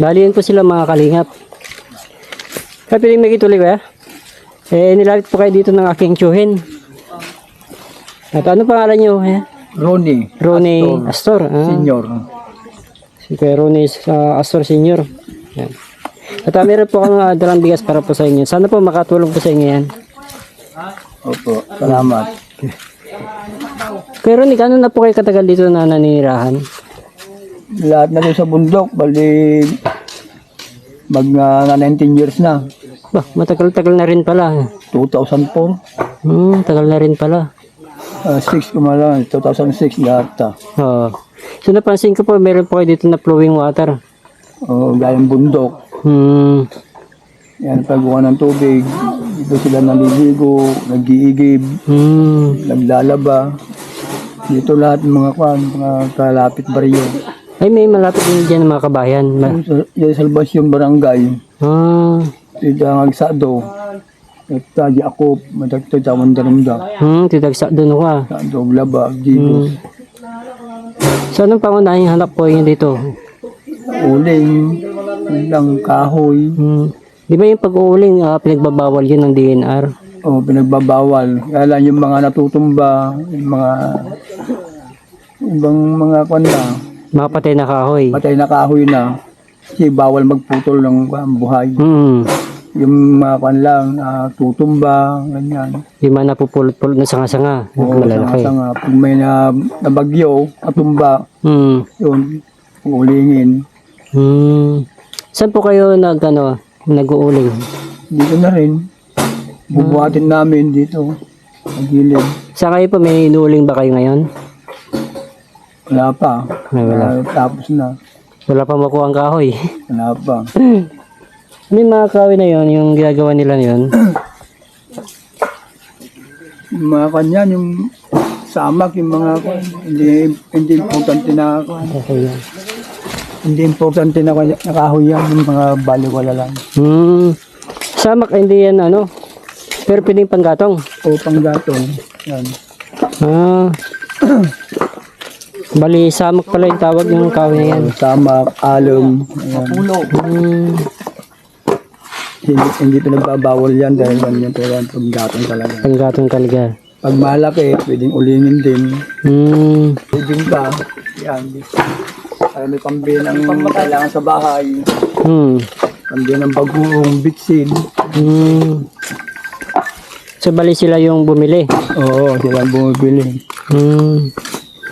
Bali yun po sila mga kalingap. Kaya piling may kituloy ba? Eh, nilapit po kayo dito ng aking tsuhin. At ano pangalan nyo? Eh? Ronnie, Ronnie Astor. ah. senior. Si Kuya Ronnie ah, Astor Senior. Yan. At uh, meron po akong uh, dalang bigas para po sa inyo. Sana po makatulong po sa inyo yan. Opo, salamat. Kuya Ronnie, kano na po kayo katagal dito na naninirahan? Lahat na rin sa bundok, bali mag uh, 19 years na. Bah, matagal-tagal na rin pala. 2004, Hmm, tagal na rin pala. uh, 6 kumala, 2006 lahat ta. Oo. So napansin ko po, meron po kayo dito na flowing water. Oh, galing bundok. Hmm. Yan, pagbuka ng tubig. Dito sila naliligo, nag-iigib, Hmm. naglalaba. Dito lahat ng mga kwan, mga kalapit baryo. Ay, may malapit din dyan mga kabayan. Ma- Yung sa- Yung Salvation Barangay, ah. dito ang agsado. Ito, di ako, madagto sa mandarumda. Hmm, tidagsa doon ako ah. Sa dog laba, jibos. So anong pangunahing hanap po yun dito? uling, ilang kahoy, Hmm. Di ba yung pag-uuling, ah, pinagbabawal yun ng DNR? o pinagbabawal. Kaya lang yung mga natutumba, yung mga ibang mga kwan na, Mga patay na kahoy. patay na kahoy na, kasi bawal magputol ng kwan, buhay. Hmm. Yung mga kwan lang, natutumba, ganyan. Di man napupulot-pulot na sanga-sanga. O Malalaki. sanga pag may na, nabagyo, natumba, Hmm. yun, ulingin. Hmm. Saan po kayo nag, ano, nag-uuling? Dito na rin, bubuhatin namin dito, sa gilid. Saan kayo po? May inuuling ba kayo ngayon? Wala pa. Ay, wala. Ah, tapos na. Wala pa makuha ang kahoy. Wala pa. May mga kahoy na yon yung ginagawa nila yun. Yung mga kanya, yung samak, yung mga hindi, hindi importante na. Okay yan. Hindi importante na, na kahoy yan, yung mga baliwala lang. Hmm. Samak, hindi yan ano. Pero piling panggatong. O panggatong. Yan. Ah. Bali, samak pala yung tawag ng kahoy na yan. Samak, alum. Ayan. Hmm. Hindi, hindi pinagbabawal yan dahil yan yung talagang panggatong talaga. Panggatong talaga. Pag malaki, pwedeng ulingin din. Hmm. Pwedeng ka. Yan. Para may pambili ng kailangan sa bahay. Hmm. Pambili ng bagong bitsin. Hmm. So, bali sila yung bumili. Oo, sila bumibili. Hmm.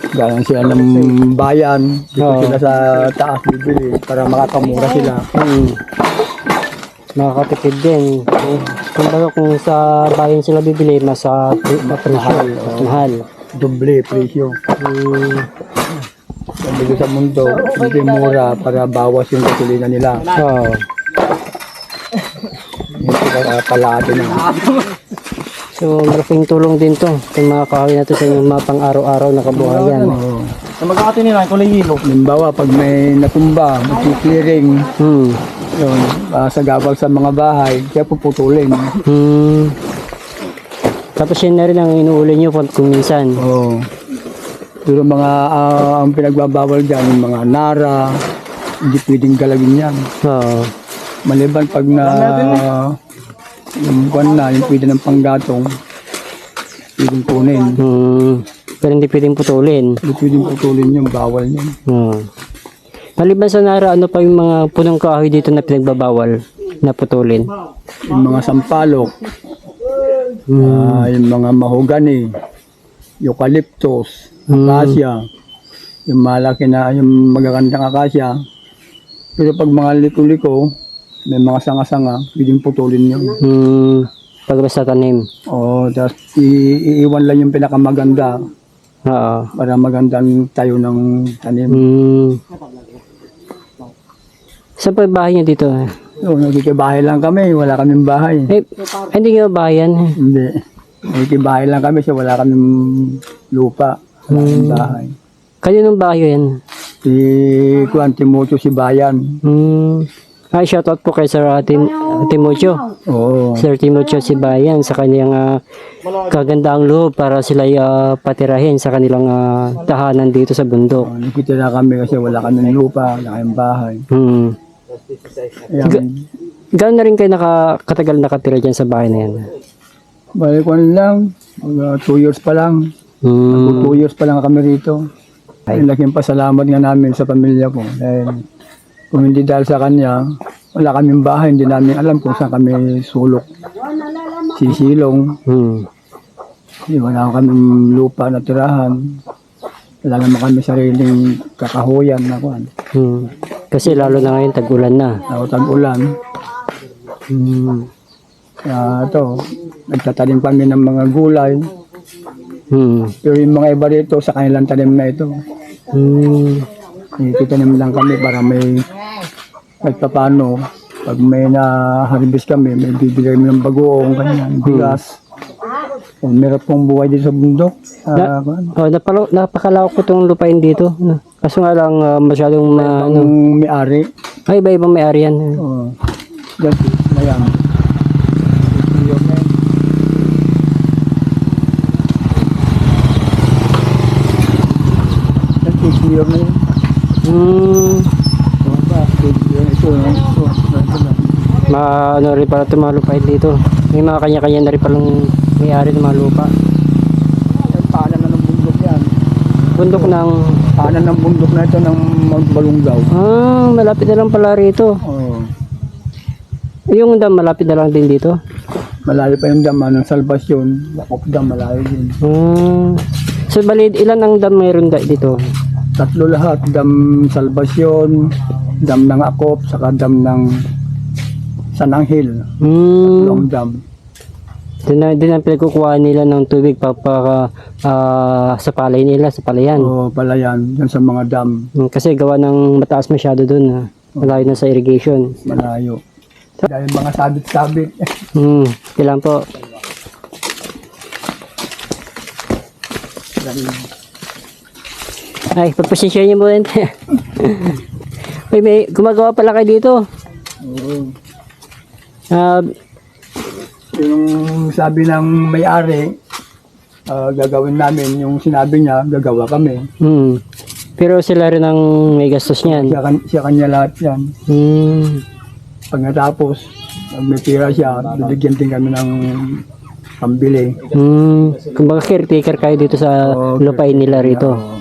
Galing sila ng bayan, dito Oo. sila sa taas bibili para makakamura sila. Hmm. Nakakatipid din. Kung, kumbaga kung sa bayan sila bibili, mas sa presyo. Mas mahal. Doble presyo. Hmm. Sabi ko sa mundo, hindi mura para bawas yung gasolina nila. So, Hindi sila kalahati na. So, malaking tulong din to. Itong mga kahoy na to sa inyong mga pang-araw-araw na kabuhayan. Oo. Sa magkakati nila, kulay yelo. Halimbawa, pag may natumba, magki-clearing, Hmm. yun, ah, sa gabal sa mga bahay, kaya puputulin. Hmm. Tapos yun na rin ang inuuli nyo kung kung minsan. Oo. Pero mga ah, ang pinagbabawal dyan, yung mga nara, hindi pwedeng galagin yan. Oo. Maliban pag na yung kwan na, yung pwede ng panggatong, pwedeng kunin. Hmm. Pero hindi pwedeng putulin. Hindi pwedeng putulin yung bawal yun. Hmm. Maliban sa nara, ano pa yung mga punong kahoy dito na pinagbabawal na putulin? Yung mga sampalok, ah, yung mga mahogani, eucalyptus, acacia, yung malaki na, yung magagandang acacia. Pero pag mga liko-liko, may mga sanga-sanga, pwedeng putulin yun. Hmm. Pag basta tanim. O, tapos iiwan lang yung pinakamaganda Oo. para magandang tayo ng tanim. Hmm. Saan pa yung bahay niyo dito? So, nagkikibahay lang kami, wala kaming bahay. Eh, hindi nyo bayan. Hindi. Nagkikibahay lang kami kasi wala kaming lupa. Wala kaming bahay. Kayo nung bahay yan? Si Juan Timocho si Bayan. Hmm. Ay, shoutout po kay Sir uh, Tim, uh, Timocho. Oo. Sir Timocho si Bayan sa kanyang uh, kagandaang loob para sila uh, patirahin sa kanilang uh, tahanan dito sa bundok. Oh, Nakikita na kami kasi wala kaming lupa, wala kaming bahay. Hmm. Ayan. Gano'n na rin kayo nakakatagal nakatira dyan sa bahay na yan? Balik ko lang, mga two years pa lang. Hmm. Two years pa lang kami rito. Ay, laking pasalamat nga namin sa pamilya ko. Dahil kung hindi dahil sa kanya, wala kaming bahay, hindi namin alam kung saan kami sulok. Sisilong, Hmm. hindi, wala kaming lupa na tirahan. Wala naman kami sariling kakahuyan na kuhan. Hmm. Kasi lalo na ngayon tag-ulan na. Nakutag ulan. Hmm. Kaya ito, nagtatanim kami ng mga gulay. Hmm. Pero yung mga iba dito sa kanilang tanim na ito, Hmm. Ititanim lang kami para may kahit paano pag may na-harvest kami, may bibili kami ng bagoong, ganyan, bigas. Hmm. Meron pong buhay dito sa bundok. Ah, kuwan. Oh, napalo, napakalawak po itong lupain dito. Kaso nga lang ah, masyadong ma, ano, Ang may-ari. ay iba-ibang may-ari yan. Oh, yan, ayan. Yan, TCO na yun. Hmm. Oh, ba, TCO, ito, ito, ito, ito lang. Ma, ano rin pala itong mga lupain dito. May mga kanya-kanya na rin palang may-ari ng mga lupa. Yan, paanan na ng bundok yan. Bundok ng, Paanan ng bundok na ito ng Mount Balungaw. ah, malapit na lang pala rito. Oh, Yung dam malapit na lang din dito. malayo pa yung dam ng Salvasyon. Lakop dam, malayo din. Hmm. So, bali, ilan ang dam mayroon dito? Tatlo lahat. Dam Salvasyon, dam ng Akop, saka dam ng San Angel. Hmm. Long dam. Doon na, doon na pinagkukuha nila ng tubig para ah, sa palay nila, sa palayan. O pala yan, dyan sa mga dam. Mm, Kasi gawa ng mataas masyado doon. Ha. Malayo na sa irrigation. Malayo. Dahil mga sabit-sabit. Hmm, kailan po. Ay, pagpasensya niyo mo Uy, may gumagawa pala kayo dito. Oo. Ah, Yung sabi ng may-ari, ah, gagawin namin, yung sinabi niya, gagawa kami. hmm. Pero sila rin ang may gastos niyan. Siya, kan- siya kanya lahat yan. Hmm. Pag natapos, pag may pira siya, bibigyan din kami ng pambili. Hmm. Kumbaga caretaker kayo dito sa Oo, lupain nila rito. Oo.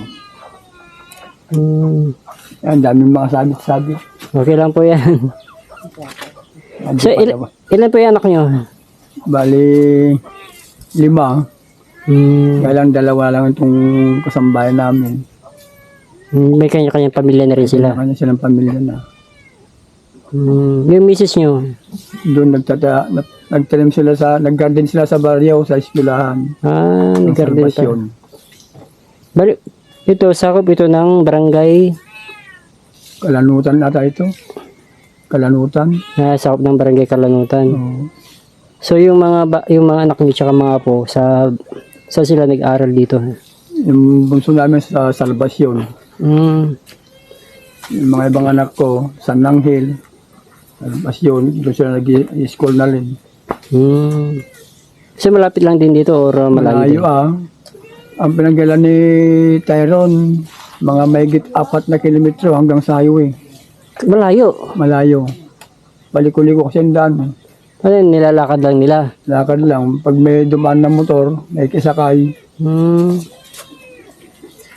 Hmm. Yan, daming mga sabit-sabit. Okay lang po yan. So, il- ilan po yung anak nyo? Bali, lima. Hmm. Kaya lang dalawa lang itong kasambahay namin. Hmm, May kanya-kanyang pamilya na rin sila. Kanya silang pamilya na. Hmm. Yung misis nyo? Doon nagtata, nag, nagtanim sila sa, nag-garden sila sa baryo, sa eskwelahan. Ah, ng nag-garden pa. Bali, ito, sakop ito ng barangay, Kalanutan ata ito. Kalanutan. na sakop ng barangay Kalanutan. Oo. So, yung mga ba, yung mga anak niyo tsaka mga apo, sa, sa sila nag-aral dito? Yung bunso namin sa Salvasyon. Hmm. Yung mga ibang anak ko, San Angel, Salvasyon, doon sila nag-school na rin. Hmm. So, malapit lang din dito or uh, malayo? Malayo din? ah. Ang pinanggalan ni Tyrone, mga mahigit apat na kilometro hanggang sa highway. Malayo. Malayo. Baliko-liko kasi ang daan. Ano yun, nilalakad lang nila? Lakad lang. Pag may dumaan na motor, may kisakay. Hmm.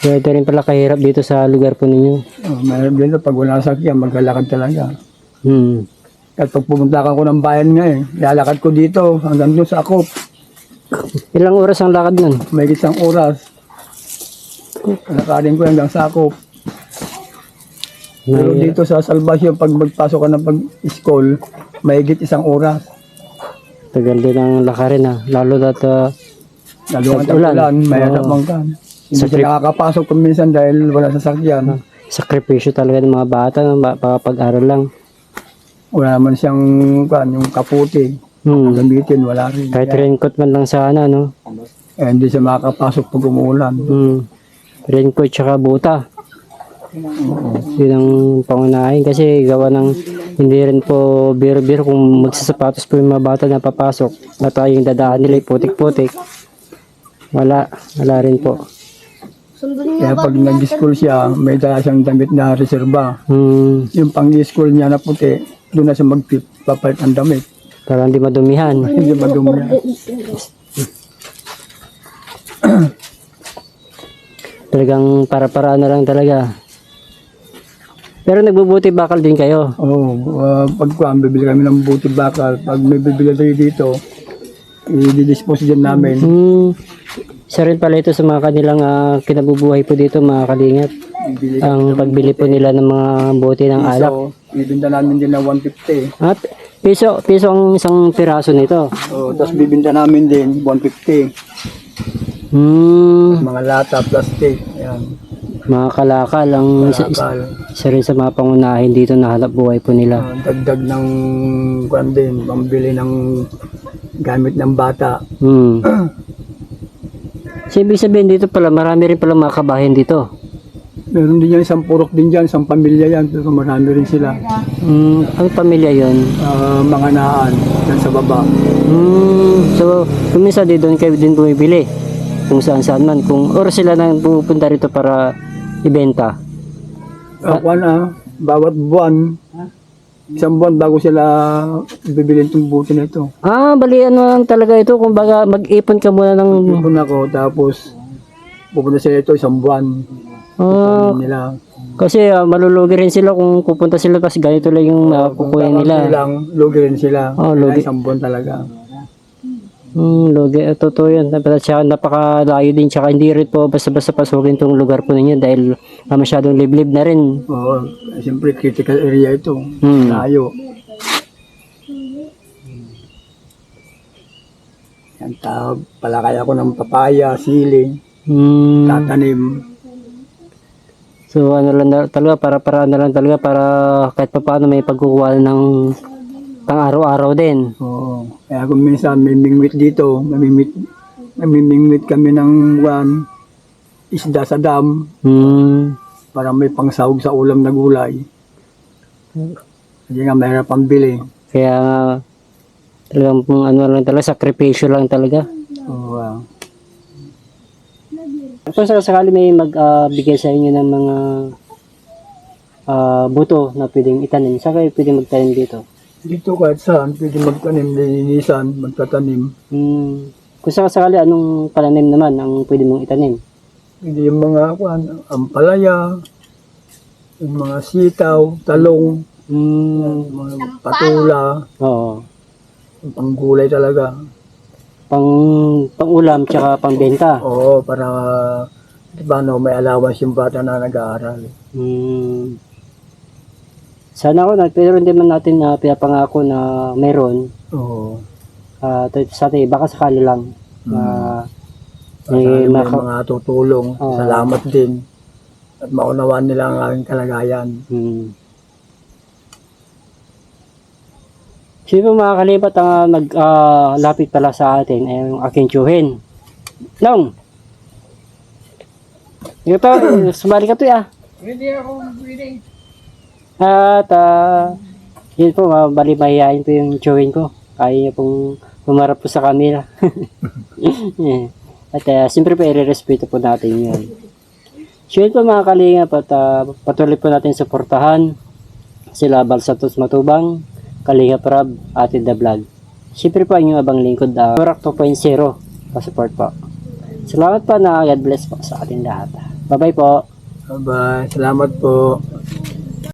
Kaya ito rin pala kahirap dito sa lugar po ninyo. Oh, mayroon dito, pag wala sakyan, maglalakad talaga. Hmm. At pag pumunta ka ko ng bayan nga eh, lalakad ko dito hanggang doon sa Akop. Ilang oras ang lakad nun? May isang oras. Lakadin ko hanggang sa Akop. Pero dito sa Salvasyon, pag magpasok ka ng pag-school, mahigit isang oras. Tagal din ang lakarin ha. Lalo dat uh, Lalo ang Ulan. tagulan, may Oo. harapan ka. Hindi Sa siya nakakapasok kung minsan dahil wala sasakyan. sakripisyo talaga ng mga bata no? Ba- pag-aral lang. Wala naman siyang kan, yung kaputi. Hmm. Gamitin, wala rin. Kahit raincoat man lang sana, no? Eh, hindi siya makakapasok pag umuulan. Hmm. Raincoat tsaka buta. Yun ang pangunahin kasi gawa ng hindi rin po biro-biro kung magsasapatos po yung mga bata na papasok at uh, yung dadaan nila putik-putik. Wala, wala rin po. Kaya pag nag-school siya, may dala siyang damit na reserba. Hmm, Yung pang-school niya na puti, doon na siya magpapalit ng damit. Para hindi madumihan. Hindi madumi na. Talagang para-paraan na lang talaga. Pero nagbubuti bakal din kayo. Oo, uh, pag kuwan, bibili kami ng buti bakal. Pag may bibili tayo dito, i-dispose din namin. Hmm, isa rin pala ito sa mga kanilang ah, kinabubuhay po dito mga kalingap. Bibili Ang pagbili po nila ng mga bote ng alak. So, ibinta namin din ng 150. At piso, piso ang isang piraso nito. Oo, tapos bibinta namin din 150. Hmm, Mga lata, plastic. Ayan, mga kalakal ang isa, isa, isa rin sa mga pangunahin dito na hanap buhay po nila. Ah, dagdag ng kuwan din, pambili ng gamit ng bata. Hmm. So, ibig sabihin dito pala, marami rin pala mga kabahin dito. Meron din yan, isang purok din dyan, isang pamilya yan, pero marami rin sila. Hmm, ang pamilya yon. Ah, mga naan, dyan sa baba. Hmm, so, kumisa di doon kayo din bumibili. Kung saan saan man. Kung, or sila nang pupunta rito para ibenta. Uh, ah, bawat buwan, isang buwan bago sila bibili itong buti na ito. Ah, bali ano lang talaga ito. Kung baga mag-ipon ka muna ng... Ipon ako, tapos pupunta sila ito isang buwan. Ah, Hindi nila. kasi ah, malulugi rin sila kung pupunta sila kasi ganito lang yung makukuha nila. lang, lugi rin sila. Oh, lugi. Isang buwan talaga. Hmm, lugi. Eh, Totoo. Dapat siya napakalayo din. Tsaka hindi rin po basta-basta pasukin tong lugar po ninyo dahil ah, masyadong liblib na rin. Oo, siyempre critical area ito. Hmm. Layo. Yan, ta, palakay ako ng papaya, sili, Hmm. tatanim. So ano lang talaga para para na lang talaga para kahit pa paano may pagkukuha ng pang araw-araw din. Oo. Kaya kung minsan may mingwit dito, namimit, namimingwit kami ng buwan, isda sa dam, Hmm. para may pangsahog sa ulam na gulay. Hindi nga mahirap ang bili. Kaya talagang ano lang talaga, sakripisyo lang talaga. Oo, ah. Kung sa sakali may magbigay sa inyo ng mga ah, buto na pwedeng itanim, saan kayo pwedeng magtanim dito? Dito kahit saan, pwede magtanim, lilinisan, magtatanim. Hmm. Kung sa sakali, anong pananim naman ang pwede mong itanim? Pwede yung mga kuan, ampalaya, yung mga sitaw, talong, Hmm. yung mga patula, Oo. panggulay talaga. Pang, pang ulam, tsaka pang benta. Oo, para diba, no, may allowance yung bata na nag-aaral. Hmm. Sana ako, na, pero hindi man natin na pinapangako na meron. Oo. ah, t- sa atin, baka sakali lang. na May, may may maka- mga tutulong. Oo. Salamat din. At maunawaan nila ang aking kalagayan. Hmm. Sino mga kalipat ang naglapit pala sa atin ay yung aking tsuhin. Nong! Ito, eh, sumali ka to ya. Pwede ako, pwede. At, ah, yun po, ah, bali mahihayin po yung tsuhin ko. Kaya niya pong humarap po sa camera. At uh, siyempre po, i-respeto po natin yun. So yun po mga kalingap at ah, patuloy po natin suportahan sila Balsatos Matubang, Kalingap Rab, Ate The Vlog. Siyempre po ang inyong abang lingkod na uh, 2.0 pa-support po. Salamat po na God bless po sa ating lahat. Bye-bye po. Bye-bye. Salamat po.